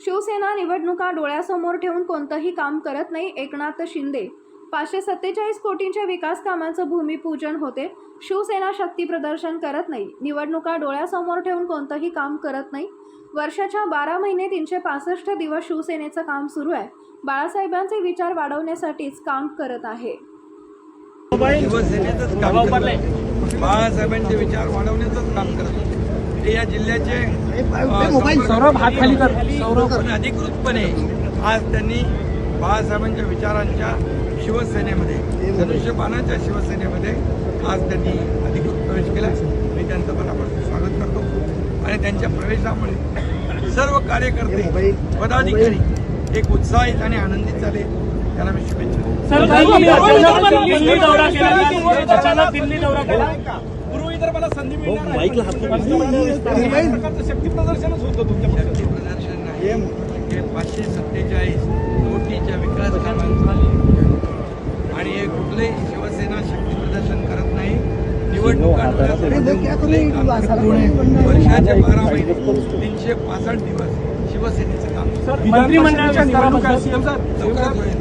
शिवसेना निवडणुका डोळ्यासमोर ठेवून कोणतंही काम करत नाही एकनाथ शिंदे. पाचशे सत्तेचाळीस कोटींच्या विकास कामांचं भूमिपूजन होते. शिवसेना शक्ती प्रदर्शन करत नाही. निवडणुका डोळ्यासमोर ठेवून कोणतंही काम करत नाही. वर्षाच्या बारा महिने तीनशे पासष्ट दिवस शिवसेनेचं काम सुरू आहे. बाळासाहेबांचे विचार वाढवण्यासाठीच काम करत आहे. शिवसेनेचंच काम बाळासाहेबांचे विचार वाढवण्याचंच काम करत ते या जिल्ह्याचे सौरभ हात खाली कर. सौरभ पण अधिकृतपणे आज त्यांनी बाळासाहेबांच्या विचारांच्या शिवसेनेमध्ये धनुष्यबाणाच्या शिवसेनेमध्ये आज त्यांनी अधिकृत प्रवेश केला. मी त्यांचं मनापासून स्वागत करतो. आणि त्यांच्या प्रवेशामुळे सर्व कार्यकर्ते पदाधिकारी एक उत्साहित आणि आनंदित झाले. त्यांना मी शुभेच्छा दिल्ली दौरा केला. विदर्भाला संधी मिळणार आहे. या प्रकारचं शक्ती प्रदर्शनच होतं तुमच्या पक्षाचं. शक्ती प्रदर्शन नाही. हे पाचशे सत्तेचाळीस कोटीच्या विकास कामांचं आणि हे कुठलंही शिवसेना शक्ती प्रदर्शन करत नाही. निवडणुका नाही. वर्षाचे बारा महिने तीनशे पासष्ट दिवस शिवसेनेचं काम. मंत्रिमंडळाच्या निवडणुका लवकरात होईल